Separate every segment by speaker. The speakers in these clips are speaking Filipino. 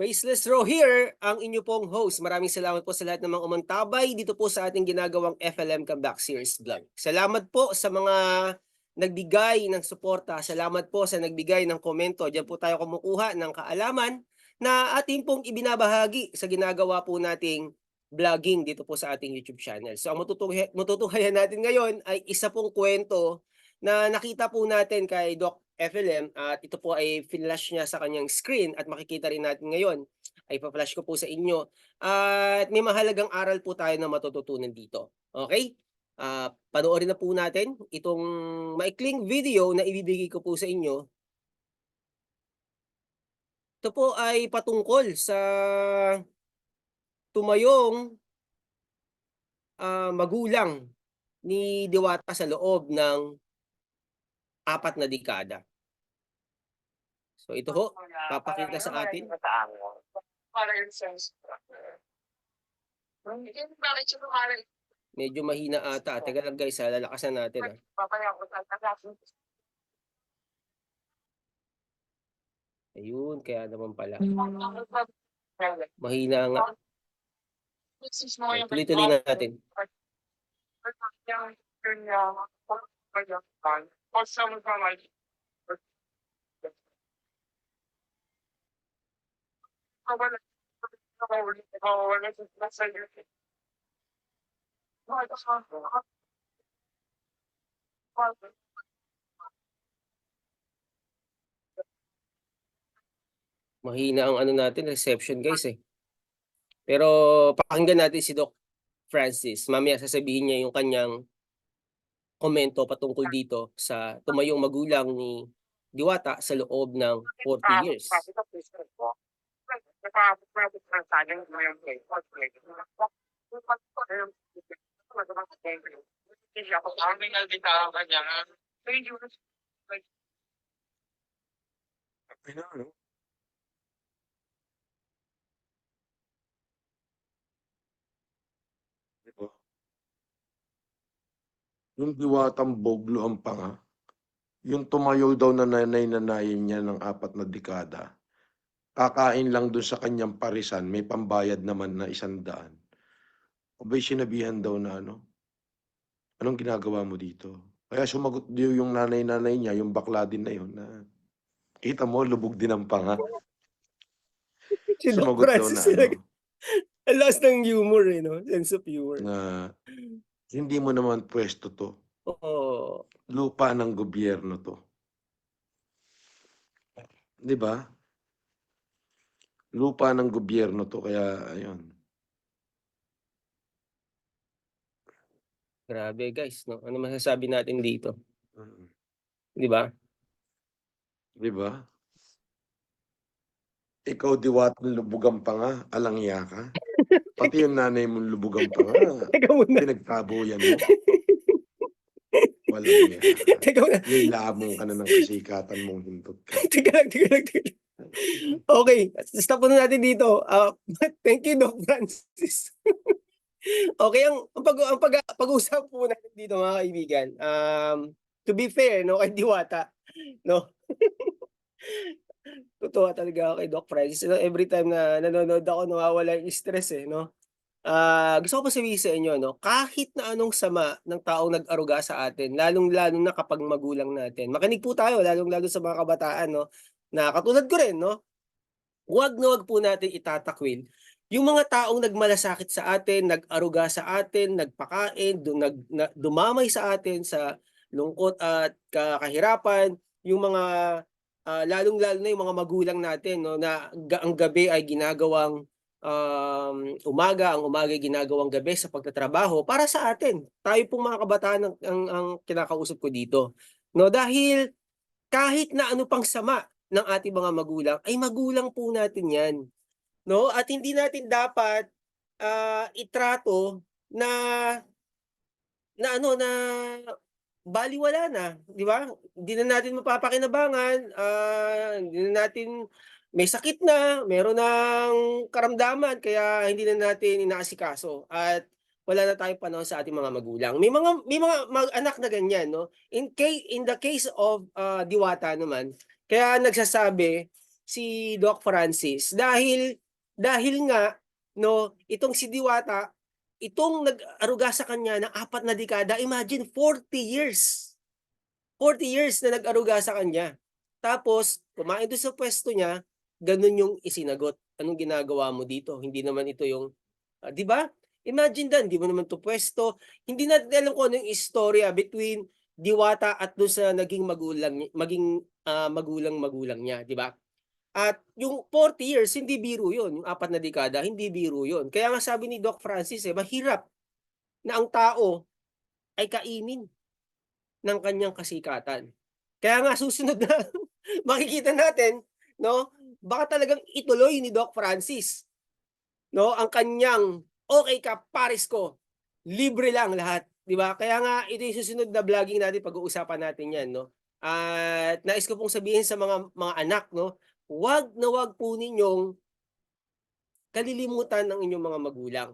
Speaker 1: Faceless Row here, ang inyo pong host. Maraming salamat po sa lahat ng mga umantabay dito po sa ating ginagawang FLM Comeback Series vlog. Salamat po sa mga nagbigay ng suporta. Salamat po sa nagbigay ng komento. Diyan po tayo kumukuha ng kaalaman na ating pong ibinabahagi sa ginagawa po nating vlogging dito po sa ating YouTube channel. So ang matutuhay, matutuhayan natin ngayon ay isa pong kwento na nakita po natin kay Doc FLM at ito po ay flash niya sa kanyang screen at makikita rin natin ngayon ay pa-flash ko po sa inyo at may mahalagang aral po tayo na matututunan dito. Okay? Ah, panoorin na po natin itong maikling video na ibibigay ko po sa inyo. Ito po ay patungkol sa tumayong ah, magulang ni Diwata sa loob ng apat na dekada. So ito ho, papakita sa atin.
Speaker 2: Kumain.
Speaker 1: Medyo mahina ata. Teka lang guys, ha, lalakasan natin. Ha. Ayun, kaya naman pala.
Speaker 2: Mm.
Speaker 1: Mahina nga. Tuloy-tuloy na natin. Mahina ang ano natin, reception guys eh. Pero pakinggan natin si Doc Francis. Mamaya sasabihin niya yung kanyang komento patungkol dito sa tumayong magulang ni Diwata sa loob ng 40 years.
Speaker 3: Okay na, ano? Di ba? Yung diwatang boglo ang panga, yung tumayo daw na nanay-nanayin niya ng apat na dekada, kakain lang doon sa kanyang parisan, may pambayad naman na isang daan. Abay sinabihan daw na ano, anong ginagawa mo dito? Kaya sumagot daw yung nanay-nanay niya, yung bakla din na yun, na kita mo, lubog din ang panga. Sumagot daw na ano.
Speaker 1: Ang lakas ng humor eh, no? Sense of humor.
Speaker 3: na hindi mo naman pwesto to.
Speaker 1: Oo.
Speaker 3: Lupa ng gobyerno to. Di ba? Lupa ng gobyerno to, kaya ayun.
Speaker 1: Grabe guys, no? Ano masasabi natin dito?
Speaker 3: Mm.
Speaker 1: Di ba?
Speaker 3: Di ba? Ikaw diwatang lubugan pa nga, alangya ka. Pati yung nanay mong lubugan pa nga,
Speaker 1: Teka muna.
Speaker 3: pinagtabo yan mo. Walang yan.
Speaker 1: Teka muna.
Speaker 3: Nilamong ka na ng kasikatan mong hintot ka.
Speaker 1: Teka lang, teka lang, teka lang. Okay, stop muna natin dito. Ah, thank you, Doc Francis. okay, ang, ang, pag, ang pag, pag-usap po natin dito mga kaibigan. Um, to be fair, no, kay Diwata, no? Totoo talaga kay Doc Francis. No, every time na nanonood ako, nawawala yung stress eh, no? Ah, gusto ko pa sabihin sa inyo, no, kahit na anong sama ng taong nag-aruga sa atin, lalong-lalo na kapag magulang natin. Makinig po tayo, lalong-lalo sa mga kabataan, no, na katulad ko rin, no, huwag na huwag po natin itatakwil yung mga taong nagmalasakit sa atin, nag-aruga sa atin, nagpakain, du- nag, na- dumamay sa atin sa lungkot at ka- kahirapan, yung mga ah, lalong-lalo na yung mga magulang natin no na ga- ang gabi ay ginagawang um, umaga, ang umaga ay ginagawang gabi sa pagtatrabaho para sa atin. Tayo pong mga kabataan ang, ang, ang kinakausap ko dito. No dahil kahit na ano pang sama ng ating mga magulang ay magulang po natin 'yan. No? At hindi natin dapat ah, itrato na na ano na baliwala na, di ba? Hindi na natin mapapakinabangan, ah, hindi na natin may sakit na, meron ng karamdaman kaya hindi na natin inaasikaso at wala na tayong panahon sa ating mga magulang. May mga may mga mag- anak na ganyan, no? In case in the case of ah, Diwata naman, kaya nagsasabi si Doc Francis dahil dahil nga no, itong si Diwata, itong nag-aruga sa kanya ng apat na dekada, imagine 40 years. 40 years na nag-aruga sa kanya. Tapos, kumain doon sa pwesto niya, ganun yung isinagot. Anong ginagawa mo dito? Hindi naman ito yung, ah, di ba? Imagine dan, di mo naman to pwesto. Hindi natin alam kung ano yung istorya between Diwata at doon sa naging magulang, maging ah, magulang-magulang niya, di ba? At yung 40 years, hindi biro yun. Yung apat na dekada, hindi biro yun. Kaya nga sabi ni Doc Francis, eh, mahirap na ang tao ay kainin ng kanyang kasikatan. Kaya nga susunod na makikita natin, no? Baka talagang ituloy ni Doc Francis, no? Ang kanyang okay ka pares ko. Libre lang lahat, 'di ba? Kaya nga ito yung susunod na vlogging natin, pag-uusapan natin 'yan, no? At nais ko pong sabihin sa mga mga anak, no? Huwag na huwag po ninyong kalilimutan ng inyong mga magulang.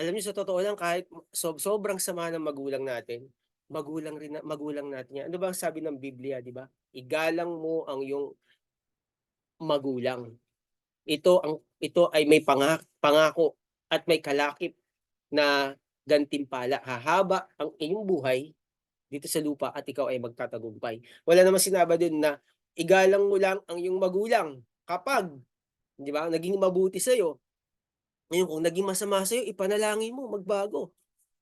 Speaker 1: Alam niyo sa totoo lang kahit sob sobrang sama ng magulang natin, magulang rin magulang natin. Ano ba ang sabi ng Biblia, 'di ba? Igalang mo ang iyong magulang. Ito ang ito ay may panga, pangako at may kalakip na gantimpala. Hahaba ang iyong buhay dito sa lupa at ikaw ay magtatagumpay. Wala namang sinabi dun na igalang mo lang ang iyong magulang kapag 'di ba, naging mabuti sa iyo. Ngayon kung naging masama sa iyo, ipanalangin mo magbago.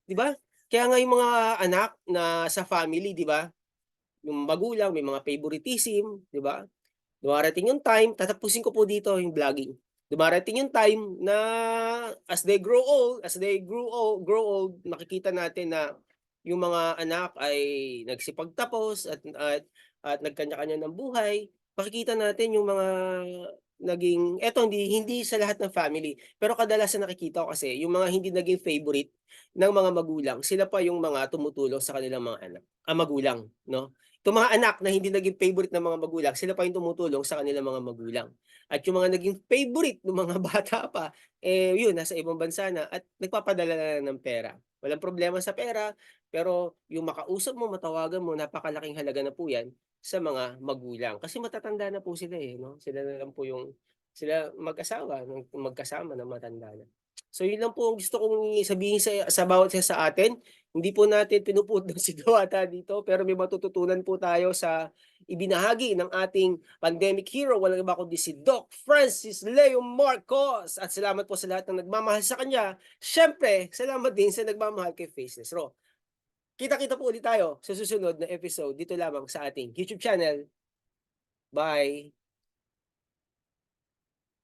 Speaker 1: 'Di ba? Kaya nga yung mga anak na sa family, 'di ba? Yung magulang may mga favoritism, 'di ba? Dumarating yung time, tatapusin ko po dito yung vlogging. Dumarating yung time na as they grow old, as they grow old, grow old, nakikita natin na yung mga anak ay nagsipagtapos at at at nagkanya-kanya ng buhay. Makikita natin yung mga naging eto hindi hindi sa lahat ng family, pero kadalasan nakikita ko kasi yung mga hindi naging favorite ng mga magulang, sila pa yung mga tumutulong sa kanilang mga anak, ah, magulang, no? Itong mga anak na hindi naging favorite ng mga magulang, sila pa yung tumutulong sa kanilang mga magulang. At yung mga naging favorite ng mga bata pa, eh yun, nasa ibang bansa na at nagpapadala na ng pera. Walang problema sa pera, pero yung makausap mo, matawagan mo, napakalaking halaga na po yan sa mga magulang. Kasi matatanda na po sila eh, no? Sila na lang po yung, sila mag-asawa, magkasama na matanda na. So yun lang po ang gusto kong sabihin sa, sa bawat isa sa atin. Hindi po natin pinuputol si Diwata dito, pero may matututunan po tayo sa ibinahagi ng ating pandemic hero. Walang iba kundi si Doc Francis Leo Marcos. At salamat po sa lahat ng nagmamahal sa kanya. Siyempre, salamat din sa nagmamahal kay Faceless Raw. Kita-kita po ulit tayo sa susunod na episode dito lamang sa ating YouTube channel. Bye!